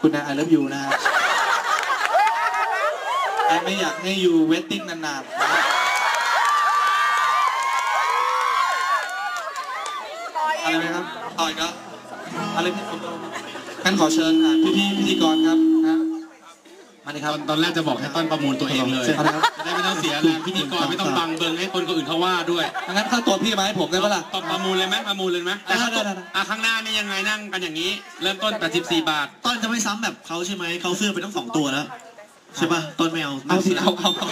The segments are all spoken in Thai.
คุณนายไอเลิฟยูนะฮะไอไม่อยากให้อยู่เวทติ้งนานๆนะอะไรไหมครับ ต่อยก็อะไรพี่ผมงั้นขอเชิญอะพี่ๆพิธีกรครับ นะฮะมาเลยครับตอนตอนแรกจะบอกให้ต้นประมูลตัวเองเลยเชิญครับจะได้ไม่ต้องเสียแรงพิธีกรไม่ต้องบังเบิงให้คนคนอื่นเขาว่าด้วยงั้นค่าตัวพี่มาให้ผมได้ปะล่ะตอนประมูลเลยไหมประมูลเลยไหมแต่ถ้าได้ได้ได้อะข้างหน้านี่ยังไงนั่งกันอย่างนี้ เริ่มต้น84บาท ต้นจะไม่ซ้ำแบบเขาใช่ไหมเขาเสื้อไปต้องสองตัวแล้วใช่ป่ะต้นไม่เอาเอาสิเอาเอาเอา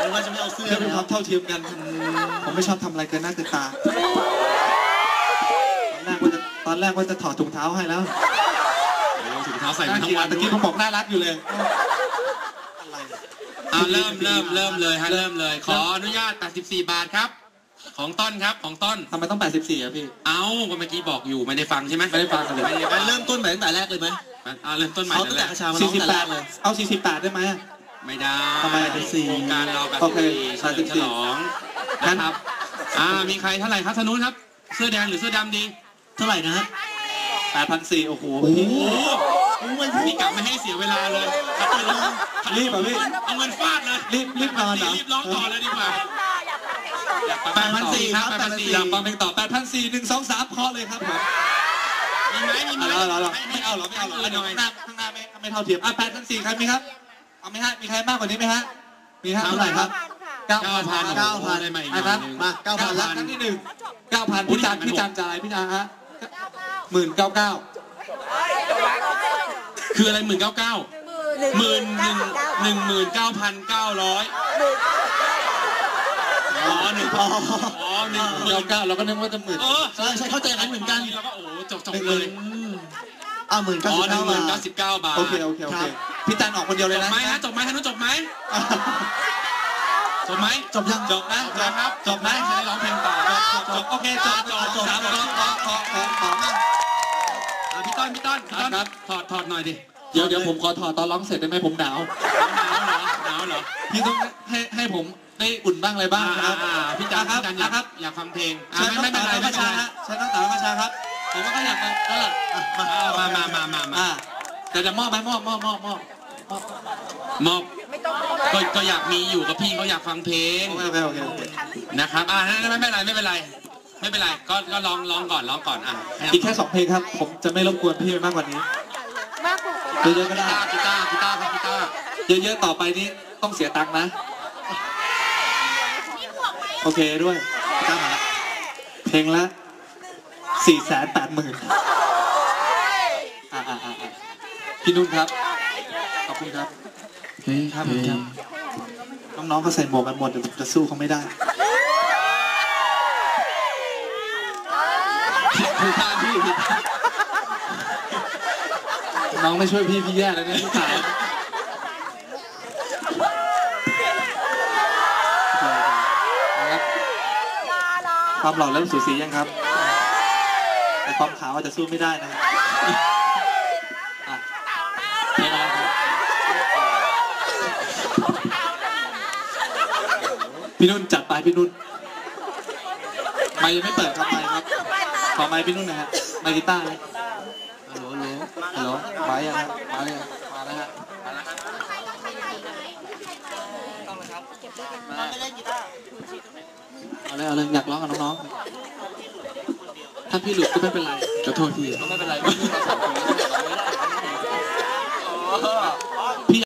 หรือว่าจะไม่เอาเสื้อเพื่อเป็นแล้คววามเท่าเทียมกัน ผมไม่ชอบทำอะไรเกินหน้าเกินตาตอนแรกว่าจะตอนแรกว่าจะถอดถุงเท้าให้แล้วเอาถุงเท้าใส่น่ามาทั้เกลีงยวัดนตะกี้ผมบอกน่ารักอยู่เลยอะไรอะเริ่มเริ่มเริ่มเลยฮะเริ่มเลย ขออนุญาต 84 บาทครับ ของต้นครับของต้น ทำไมต้อง 84อะพี่ เอ้าก็เมื่อกี้บอกอยู่ไม่ได้ฟังใช่ไหมไม่ได้ฟังกันเลยไม่ได้ฟัมังนเริ่มต้นใหม่ตั้งแต่แรกเลยไหมอะเริ่มต้นใหม่เขาตั้งแต่แรกกระชามาร้องแต่แรกเลย48เอา 48 ได้ไหมอะ ไม่ได้ทำไมเป็นสี่โครงการเราโอเค84เฉลิมฉลองงั้นนะครับ อ่ามีใครเท่าไหร่ครับธนุครับ เสื้อแดงหรือเสื้อดำดี เท่าไหร่นะฮะ8,400โอ้โหโอ้โหโอ้ยนี่กลับไม่ให้เสียเวลาเลยขัดไปเลยรีบอะพี่เอาเงินฟาดเลยรีบรีบนอนเหรอรีบร้องต่อเลยดีกว่าแปดพันสี่ครับแปดพันสี่อยากฟังเพลงต่อ8,400หนึ่งสองสามพอเลยครับผมมีไหมมีไหมเอาเหรอเอาเหรอไม่เอาเหรอไม่เอาเหรอหเดี๋ยวน่อยข้างหน้าข้างหน้าไม่ไม่เท่าเทียมอะ8,400ใครมีครับเอาไหมฮะมีใครมากกว่านี้ไหมฮะมีฮะเท่าไหร่ครับเก้าพันเก้าพันได้มาอีกหอะน่ครัอบยหนึงมาเก้าพัน9,000ละครั้งที่หนึ่ง9,000พี่จันพี่จันจ่ายพี่จันฮะหมื่นเก้าเก้า คืออะไรหมื่นเก้าเก้าหมื่นหนึ่งหนึ่งหมื่นเก้าพันเก้าร้อยอ๋อหนึ่งพออ๋อหนึ่งหมื่เก้านเก้าเราก็นึกว่าจะหมื่นเออใช่ใช่เข้าใจกันเหมือนกันเราก็โอ้โหจบจบหนึ่งหมื่นอืมเอาหมื่นเก้าอสิบหนึ่งหมื่นเก้าสิบเก้าบาทโอเคโอเคโอเคพี่จันออกคนเดียวเลยนะจบไหมฮะจบไหมฮะนุจบไหมจบไหมจบยังจบนะจบครับจบนะจะได้ร้องเพลงต่อจบจบโอเคจบจบจบจบขอขอขอขออะพี่ต้นพี่ต้นพี่ต้นครับถอดถอดหน่อยดิ เดี๋ยวเดี๋ยวผมขอถอดตอนร้องเสร็จได้ไหมผมหนาวหนาวเหรอหนาวเหรอพี่ต้องให้ให้ผมได้อุ่นบ้างอะไรบ้างอ่านะครับอ่าพี่จันครับพี่จันอยากครับ อยากฟังเพลงอะเชิญไม่น้องไม่เป็นเต๋าไรน้องไม่กเป็ระนชาไรฮะเชิญน้องเต๋าน้องกระชาครับผมว่าก็อยากมาเอออะมามามามามาอ่า แต่จะมอบไหมมอบมอบมอบมอบมอบมอบก็ก็อยากมีอยู่กับพี่เขาอยากฟังเพลงโอเคโอเคโอเคนะครับ อ่าไม่เป็นไรไม่เป็นไร ไม่เป็นไร ก็ก็ลองลองก่อนลองก่อน อะให้อีกแค่สองเพลงครับ ผมจะไม่รบกวนพี่ไปมากกว่านี้ มากกว่า เยอะๆก็กีได้ตาร์กีตาร์กีตาร์ครับกีตาร์เยอะๆต่อไปนี้ต้องเสียตังค์นะ โอเคด้วยตั้งมาละเพลงละสี่แสนแปดหมื่นอ่าอ่าอ่าอ่าพี่นุ่นครับ ขอบคุณครับเฮ้ยครับครับน้องๆเขาใส่หมวกกันหมดเดี๋ยวผมจะสู้เขาไม่ได้คือตาพี่ น้องไม่ช่วยพี่พี่แย่แล้วเนี่ยพี่สาวนะครับความหล่อเริ่มสูสียังครับ แต่ความขาวอาจจะสู้ไม่ได้นะครับอะเพลงอะไรครับพี่นุ่นจัดไปพี่นุ่น ไม่ยังไม่เปิดครับไม่ครับ ขอไม้พี่นุ่นนะฮะไม้กีตาร์นะฮัลโหลฮัลโหลฮัลโหล มายังครับมายังมาแล้วฮะมาแล้วฮะต้องเลยครับมาไม่เล่นกีตาร์เอาเลยเอาเลยอยากร้องกับน้องๆถ้าพี่หลุดก็ไม่เป็นไรขอโทษพี่ก็ไม่เป็นไรพี่มาสองคน